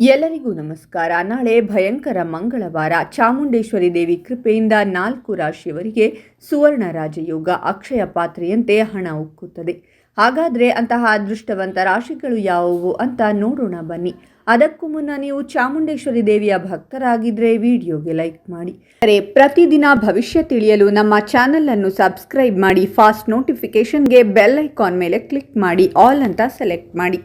ಎಲ್ಲರಿಗೂ ನಮಸ್ಕಾರ. ನಾಳೆ ಭಯಂಕರ ಮಂಗಳವಾರ ಚಾಮುಂಡೇಶ್ವರಿ ದೇವಿ ಕೃಪೆಯಿಂದ ನಾಲ್ಕು ರಾಶಿಯವರಿಗೆ ಸುವರ್ಣ ರಾಜಯೋಗ ಅಕ್ಷಯ ಪಾತ್ರೆಯಂತೆ ಹಣ ಉಕ್ಕುತ್ತದೆ ಹಾಗಾದರೆ ಅಂತಹ ಅದೃಷ್ಟವಂತ ರಾಶಿಗಳು ಯಾವುವು ಅಂತ ನೋಡೋಣ ಬನ್ನಿ. ಅದಕ್ಕೂ ಮುನ್ನ ನೀವು ಚಾಮುಂಡೇಶ್ವರಿ ದೇವಿಯ ಭಕ್ತರಾಗಿದ್ದರೆ ವಿಡಿಯೋಗೆ ಲೈಕ್ ಮಾಡಿ. ಅರೆ ಪ್ರತಿದಿನ ಭವಿಷ್ಯ ತಿಳಿಯಲು ನಮ್ಮ ಚಾನೆಲ್ ಅನ್ನು ಸಬ್ಸ್ಕ್ರೈಬ್ ಮಾಡಿ, ಫಾಸ್ಟ್ ನೋಟಿಫಿಕೇಶನ್ಗೆ ಬೆಲ್ ಐಕಾನ್ ಮೇಲೆ ಕ್ಲಿಕ್ ಮಾಡಿ, ಆಲ್ ಅಂತ ಸೆಲೆಕ್ಟ್ ಮಾಡಿ.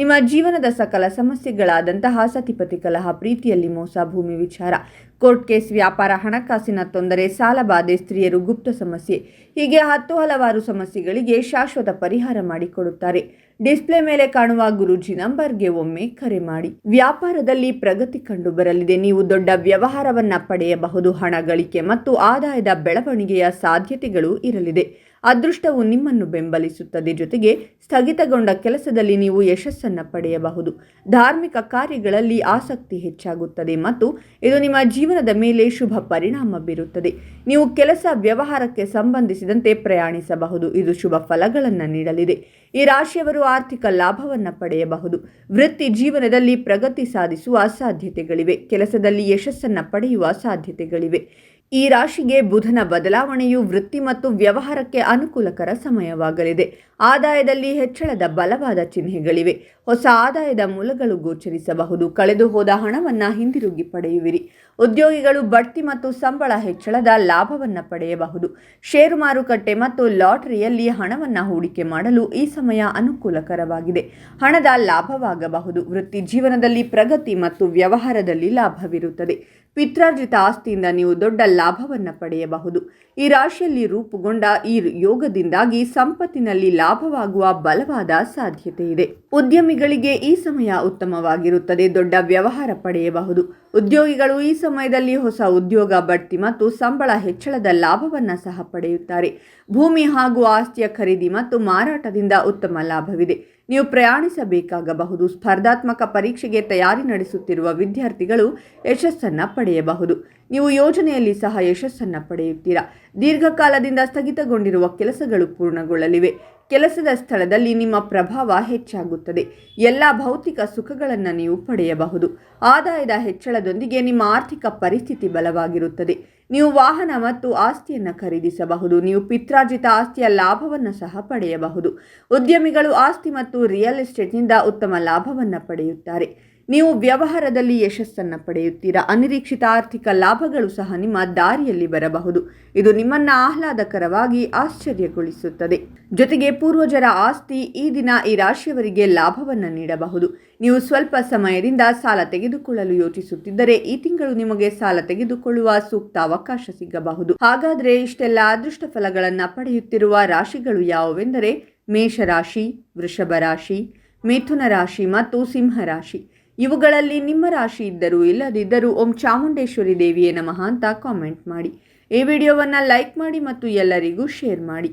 ನಿಮ್ಮ ಜೀವನದ ಸಕಲ ಸಮಸ್ಯೆಗಳಾದಂತಹ ಸತಿಪತಿ ಕಲಹ, ಪ್ರೀತಿಯಲ್ಲಿ ಮೋಸ, ಭೂಮಿ ವಿಚಾರ, ಕೋರ್ಟ್ ಕೇಸ್, ವ್ಯಾಪಾರ, ಹಣಕಾಸಿನ ತೊಂದರೆ ಸಾಲಬಾಧೆ ಸ್ತ್ರೀಯರು ಗುಪ್ತ ಸಮಸ್ಯೆ ಹೀಗೆ ಹತ್ತು ಹಲವಾರು ಸಮಸ್ಯೆಗಳಿಗೆ ಶಾಶ್ವತ ಪರಿಹಾರ ಮಾಡಿಕೊಡುತ್ತಾರೆ. ಡಿಸ್ಪ್ಲೇ ಮೇಲೆ ಕಾಣುವ ಗುರುಜಿ ನಂಬರ್ಗೆ ಒಮ್ಮೆ ಕರೆ ಮಾಡಿ. ವ್ಯಾಪಾರದಲ್ಲಿ ಪ್ರಗತಿ ಕಂಡು ಬರಲಿದೆ ನೀವು ದೊಡ್ಡ ವ್ಯವಹಾರವನ್ನ ಪಡೆಯಬಹುದು. ಹಣ, ಗಳಿಕೆ ಮತ್ತು ಆದಾಯದ ಬೆಳವಣಿಗೆಯ ಸಾಧ್ಯತೆಗಳು ಇರಲಿದೆ. ಅದೃಷ್ಟವು ನಿಮ್ಮನ್ನು ಬೆಂಬಲಿಸುತ್ತದೆ ಜೊತೆಗೆ ಸ್ಥಗಿತಗೊಂಡ ಕೆಲಸದಲ್ಲಿ ನೀವು ಯಶಸ್ಸನ್ನು ಪಡೆಯಬಹುದು. ಧಾರ್ಮಿಕ ಕಾರ್ಯಗಳಲ್ಲಿ ಆಸಕ್ತಿ ಹೆಚ್ಚಾಗುತ್ತದೆ ಮತ್ತು ಇದು ನಿಮ್ಮ ಜೀವನದ ಮೇಲೆ ಶುಭ ಪರಿಣಾಮ ಬೀರುತ್ತದೆ. ನೀವು ಕೆಲಸ ವ್ಯವಹಾರಕ್ಕೆ ಸಂಬಂಧಿಸಿದಂತೆ ಪ್ರಯಾಣಿಸಬಹುದು. ಇದು ಶುಭ ಫಲಗಳನ್ನು ನೀಡಲಿದೆ. ಈ ರಾಶಿಯವರು ಆರ್ಥಿಕ ಲಾಭವನ್ನು ಪಡೆಯಬಹುದು. ವೃತ್ತಿ ಜೀವನದಲ್ಲಿ ಪ್ರಗತಿ ಸಾಧಿಸುವ ಸಾಧ್ಯತೆಗಳಿವೆ. ಕೆಲಸದಲ್ಲಿ ಯಶಸ್ಸನ್ನು ಪಡೆಯುವ ಸಾಧ್ಯತೆಗಳಿವೆ. ಈ ರಾಶಿಗೆ ಬುಧನ ಬದಲಾವಣೆಯು ವೃತ್ತಿ ಮತ್ತು ವ್ಯವಹಾರಕ್ಕೆ ಅನುಕೂಲಕರ ಸಮಯವಾಗಲಿದೆ. ಆದಾಯದಲ್ಲಿ ಹೆಚ್ಚಳದ ಬಲವಾದ ಚಿಹ್ನೆಗಳಿವೆ. ಹೊಸ ಆದಾಯದ ಮೂಲಗಳು ಗೋಚರಿಸಬಹುದು. ಕಳೆದು ಹೋದ ಹಣವನ್ನು ಹಿಂದಿರುಗಿ ಪಡೆಯುವಿರಿ. ಉದ್ಯೋಗಿಗಳು ಬಡ್ತಿ ಮತ್ತು ಸಂಬಳ ಹೆಚ್ಚಳದ ಲಾಭವನ್ನು ಪಡೆಯಬಹುದು. ಷೇರು ಮಾರುಕಟ್ಟೆ ಮತ್ತು ಲಾಟರಿಯಲ್ಲಿ ಹಣವನ್ನು ಹೂಡಿಕೆ ಮಾಡಲು ಈ ಸಮಯ ಅನುಕೂಲಕರವಾಗಿದೆ. ಹಣದ ಲಾಭವಾಗಬಹುದು. ವೃತ್ತಿ ಜೀವನದಲ್ಲಿ ಪ್ರಗತಿ ಮತ್ತು ವ್ಯವಹಾರದಲ್ಲಿ ಲಾಭವಿರುತ್ತದೆ. ಪಿತ್ರಾರ್ಜಿತ ಆಸ್ತಿಯಿಂದ ನೀವು ದೊಡ್ಡ ಲಾಭವನ್ನು ಪಡೆಯಬಹುದು. ಈ ರಾಶಿಯಲ್ಲಿ ರೂಪುಗೊಂಡ ಈ ಯೋಗದಿಂದಾಗಿ ಸಂಪತ್ತಿನಲ್ಲಿ ಲಾಭವಾಗುವ ಬಲವಾದ ಸಾಧ್ಯತೆ ಇದೆ. ಉದ್ಯಮಿಗಳಿಗೆ ಈ ಸಮಯ ಉತ್ತಮವಾಗಿರುತ್ತದೆ. ದೊಡ್ಡ ವ್ಯವಹಾರ ಪಡೆಯಬಹುದು. ಉದ್ಯೋಗಿಗಳು ಈ ಸಮಯದಲ್ಲಿ ಹೊಸ ಉದ್ಯೋಗ, ಬಡ್ತಿ ಮತ್ತು ಸಂಬಳ ಹೆಚ್ಚಳದ ಲಾಭವನ್ನು ಸಹ ಪಡೆಯುತ್ತಾರೆ. ಭೂಮಿ ಹಾಗೂ ಆಸ್ತಿಯ ಖರೀದಿ ಮತ್ತು ಮಾರಾಟದಿಂದ ಉತ್ತಮ ಲಾಭವಿದೆ. ನೀವು ಪ್ರಯಾಣಿಸಬೇಕಾಗಬಹುದು. ಸ್ಪರ್ಧಾತ್ಮಕ ಪರೀಕ್ಷೆಗೆ ತಯಾರಿ ನಡೆಸುತ್ತಿರುವ ವಿದ್ಯಾರ್ಥಿಗಳು ಯಶಸ್ಸನ್ನು ಪಡೆಯಬಹುದು. ನೀವು ಯೋಜನೆಯಲ್ಲಿ ಸಹ ಯಶಸ್ಸನ್ನು ಪಡೆಯುತ್ತೀರಾ. ದೀರ್ಘಕಾಲದಿಂದ ಸ್ಥಗಿತಗೊಂಡಿರುವ ಕೆಲಸಗಳು ಪೂರ್ಣಗೊಳ್ಳಲಿವೆ. ಕೆಲಸದ ಸ್ಥಳದಲ್ಲಿ ನಿಮ್ಮ ಪ್ರಭಾವ ಹೆಚ್ಚಾಗುತ್ತದೆ. ಎಲ್ಲ ಭೌತಿಕ ಸುಖಗಳನ್ನು ನೀವು ಪಡೆಯಬಹುದು. ಆದಾಯದ ಹೆಚ್ಚಳದೊಂದಿಗೆ ನಿಮ್ಮ ಆರ್ಥಿಕ ಪರಿಸ್ಥಿತಿ ಬಲವಾಗಿರುತ್ತದೆ. ನೀವು ವಾಹನ ಮತ್ತು ಆಸ್ತಿಯನ್ನು ಖರೀದಿಸಬಹುದು. ನೀವು ಪಿತ್ರಾರ್ಜಿತ ಆಸ್ತಿಯ ಲಾಭವನ್ನು ಸಹ ಪಡೆಯಬಹುದು. ಉದ್ಯಮಿಗಳು ಆಸ್ತಿ ಮತ್ತು ರಿಯಲ್ ಎಸ್ಟೇಟ್ನಿಂದ ಉತ್ತಮ ಲಾಭವನ್ನು ಪಡೆಯುತ್ತಾರೆ. ನೀವು ವ್ಯವಹಾರದಲ್ಲಿ ಯಶಸ್ಸನ್ನು ಪಡೆಯುತ್ತೀರಾ? ಅನಿರೀಕ್ಷಿತ ಆರ್ಥಿಕ ಲಾಭಗಳು ಸಹ ನಿಮ್ಮ ದಾರಿಯಲ್ಲಿ ಬರಬಹುದು. ಇದು ನಿಮ್ಮನ್ನ ಆಹ್ಲಾದಕರವಾಗಿ ಆಶ್ಚರ್ಯಗೊಳಿಸುತ್ತದೆ. ಜೊತೆಗೆ ಪೂರ್ವಜರ ಆಸ್ತಿ ಈ ದಿನ ಈ ರಾಶಿಯವರಿಗೆ ಲಾಭವನ್ನು ನೀಡಬಹುದು. ನೀವು ಸ್ವಲ್ಪ ಸಮಯದಿಂದ ಸಾಲ ತೆಗೆದುಕೊಳ್ಳಲು ಯೋಚಿಸುತ್ತಿದ್ದರೆ ಈ ತಿಂಗಳು ನಿಮಗೆ ಸಾಲ ತೆಗೆದುಕೊಳ್ಳುವ ಸೂಕ್ತ ಅವಕಾಶ ಸಿಗಬಹುದು. ಹಾಗಾದರೆ ಇಷ್ಟೆಲ್ಲ ಅದೃಷ್ಟ ಫಲಗಳನ್ನು ಪಡೆಯುತ್ತಿರುವ ರಾಶಿಗಳು ಯಾವುವೆಂದರೆ ಮೇಷರಾಶಿ ವೃಷಭ ರಾಶಿ ಮಿಥುನ ರಾಶಿ ಮತ್ತು ಸಿಂಹರಾಶಿ. ಇವುಗಳಲ್ಲಿ ನಿಮ್ಮ ರಾಶಿ ಇದ್ದರೂ ಇಲ್ಲದಿದ್ದರೂ ಓಂ ಚಾಮುಂಡೇಶ್ವರಿ ದೇವಿಯೇ ನಮಃ ಅಂತ ಕಾಮೆಂಟ್ ಮಾಡಿ. ಈ ವಿಡಿಯೋವನ್ನು ಲೈಕ್ ಮಾಡಿ ಮತ್ತು ಎಲ್ಲರಿಗೂ ಶೇರ್ ಮಾಡಿ.